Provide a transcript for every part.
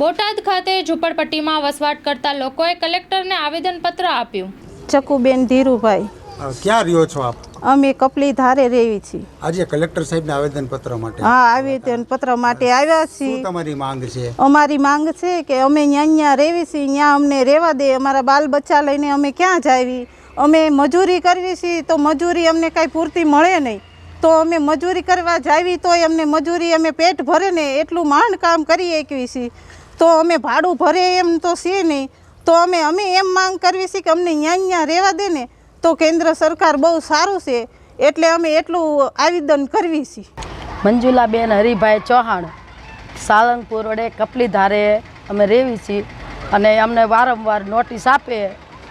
બોટાદ ખાતે ઝૂંપડપટ્ટીમાં વસવાટ કરતા લોકોએ કલેક્ટરને આવેદનપત્ર આપ્યું. ચકુબેન ધીરુભાઈ ક્યાં રહ્યો છો આપ? અમે કપલી ધારે રહેવી છીએ. આજે કલેક્ટર સાહેબને આવેદનપત્ર માટે? હા આવેદનપત્ર માટે આવ્યા શું છીએ તમારી માંગ છે? અમારી માંગ છે કે અમે ન્યા ન્યા રહેવી છીએ ત્યાં અમને રહેવા દે અમારા બાલ બચ્ચા લઈને અમે ક્યાં જાવી? અમે મજૂરી કરવી છીએ તો મજૂરી અમને કાંઈ પૂરતી મળે નહીં. તો અમે મજૂરી કરવા જાવી તોય અમને મજૂરી અમે પેટ ભરે ને એટલું માંડ કામ કરી શકીએ છીએ. તો અમે ભાડું ભરે એમ તો છીએ નહીં. તો અમે અમે એમ માંગ કરવી છે કે અમને અહીંયા અહીંયા રહેવા દે ને, તો કેન્દ્ર સરકાર બહુ સારું છે. એટલે અમે એટલું આવેદન કરવી છીએ મંજુલાબેન, હરિભાઈ ચૌહાણ સાળંગપુર વડે કપલી ધારે અમે રહેવી છીએ અને અમને વારંવાર નોટિસ આપે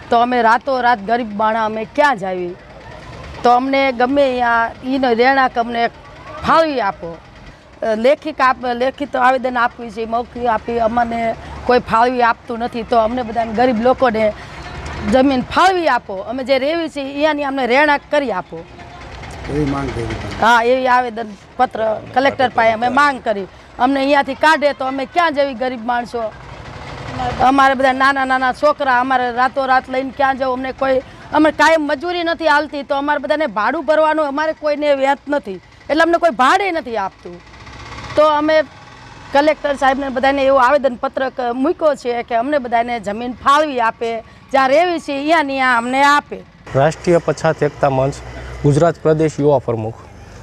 તો અમે રાતોરાત ગરીબ માણા અમે ક્યાં જાવી? તો અમને ગમે ત્યાં એનો રહેણાંક અમને ફાળવી આપો. લેખિક આપ લેખિત આવેદન આપવી છે મૌખિક આપી અમને કોઈ ફાળવી આપતું નથી તો અમને બધાને ગરીબ લોકોને જમીન ફાળવી આપો. અમે જે રેવી છીએ અહીંયાની અમને રહેણાંક કરી આપો. હા એવી આવેદન પત્ર કલેક્ટર પાસે અમે માંગ કરી. અમને અહીંયાથી કાઢે તો અમે ક્યાં જવી ગરીબ માણસો? અમારે બધા નાના નાના છોકરા અમારે રાતોરાત લઈને ક્યાં જવું? અમને કોઈ અમે કાયમ મજૂરી નથી હાલતી તો અમારે બધાને ભાડું ભરવાનું અમારે કોઈને વ્યાત નથી. એટલે અમને કોઈ ભાડે નથી આપતું. તો અમે કલેક્ટર સાહેબને બધાને એવું આવેદનપત્ર મૂક્યો છે કે અમને બધાને જમીન ફાળવી આપે જ્યાં રહેવી છે અહીંયા ને ત્યાં અમને આપે. રાષ્ટ્રીય પછાત એકતા મંચ ગુજરાત પ્રદેશ યુવા પ્રમુખ.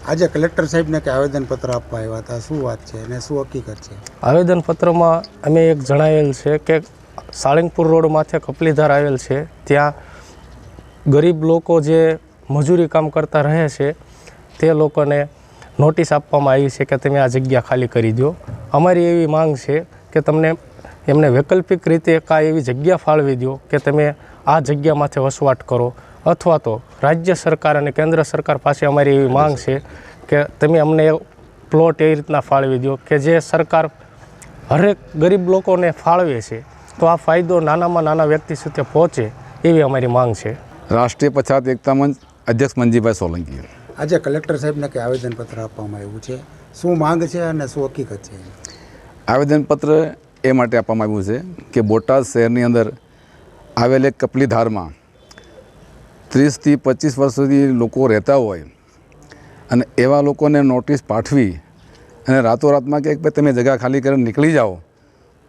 આજે કલેક્ટર સાહેબને કે આવેદનપત્ર આપવા આવ્યા હતા શું વાત છે અને શું હકીકત છે? આવેદનપત્રમાં અમે એક જણાવેલ છે કે સાળંગપુર રોડ માથે કપલીધાર આવેલ છે ત્યાં ગરીબ લોકો જે મજૂરી કામ કરતા રહે છે તે લોકોને નોટિસ આપવામાં આવી છે કે તમે આ જગ્યા ખાલી કરી દો. અમારી એવી માંગ છે કે તમને એમને વૈકલ્પિક રીતે કાંઈ એવી જગ્યા ફાળવી દો કે તમે આ જગ્યામાંથી વસવાટ કરો. અથવા તો રાજ્ય સરકાર અને કેન્દ્ર સરકાર પાસે અમારી એવી માંગ છે કે તમે અમને પ્લોટ એવી રીતના ફાળવી દો કે જે સરકાર હરેક ગરીબ લોકોને ફાળવે છે, તો આ ફાયદો નાનામાં નાના વ્યક્તિ સુધી પહોંચે એવી અમારી માંગ છે. રાષ્ટ્રીય પછાત એકતા મંચ અધ્યક્ષ મંજીભાઈ સોલંકી આજે કલેક્ટર સાહેબને કે આવેદનપત્ર આપવામાં આવ્યું છે? શું માંગ છે અને શું હકીકત છે? આવેદનપત્ર એ માટે આપવામાં આવ્યું છે કે બોટાદ શહેરની અંદર આવેલ એક કપલીધારમાં ત્રીસથી પચીસ વર્ષ સુધી લોકો રહેતા હોય અને એવા લોકોને નોટિસ પાઠવી અને રાતોરાતમાં કે ભાઈ તમે જગ્યા ખાલી કરીને નીકળી જાઓ,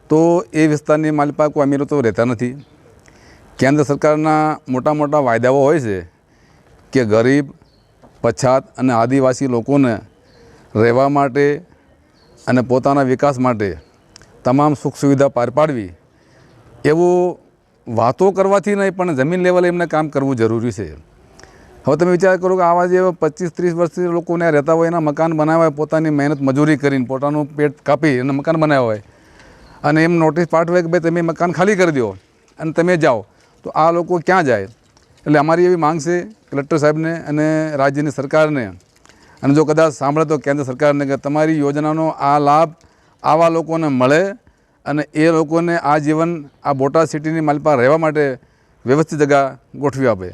તો એ વિસ્તારની માલપાકો અમીરો તો રહેતા નથી. કેન્દ્ર સરકારના મોટા મોટા વાયદાઓ હોય છે કે ગરીબ પછાત અને આદિવાસી લોકોને રહેવા માટે અને પોતાના વિકાસ માટે તમામ સુખ સુવિધા પાર પાડવી, એવું વાતો કરવાથી નહીં, પણ જમીન લેવલે એમને કામ કરવું જરૂરી છે. હવે તમે વિચાર કરો કે આવા જે પચીસ ત્રીસ વર્ષથી લોકો ત્યાં રહેતા હોય, એના મકાન બનાવ્યા હોય, પોતાની મહેનત મજૂરી કરીને, પોતાનું પેટ કાપી અને મકાન બનાવ્યા હોય, અને એમ નોટિસ પાઠવે કે ભાઈ, તમે મકાન ખાલી કરી દો અને તમે જાઓ. તો આ લોકો ક્યાં જાય? એટલે અમારી એવી માંગ છે કલેક્ટર સાહેબને અને રાજ્યની સરકારને. અને જો કદાચ સાંભળે તો કેન્દ્ર સરકારને કે તમારી યોજનાનો આ લાભ આવા લોકોને મળે અને એ લોકોને આ જીવન આ બોટાદ સિટીની માલપા રહેવા માટે વ્યવસ્થિત જગા ગોઠવી આપે.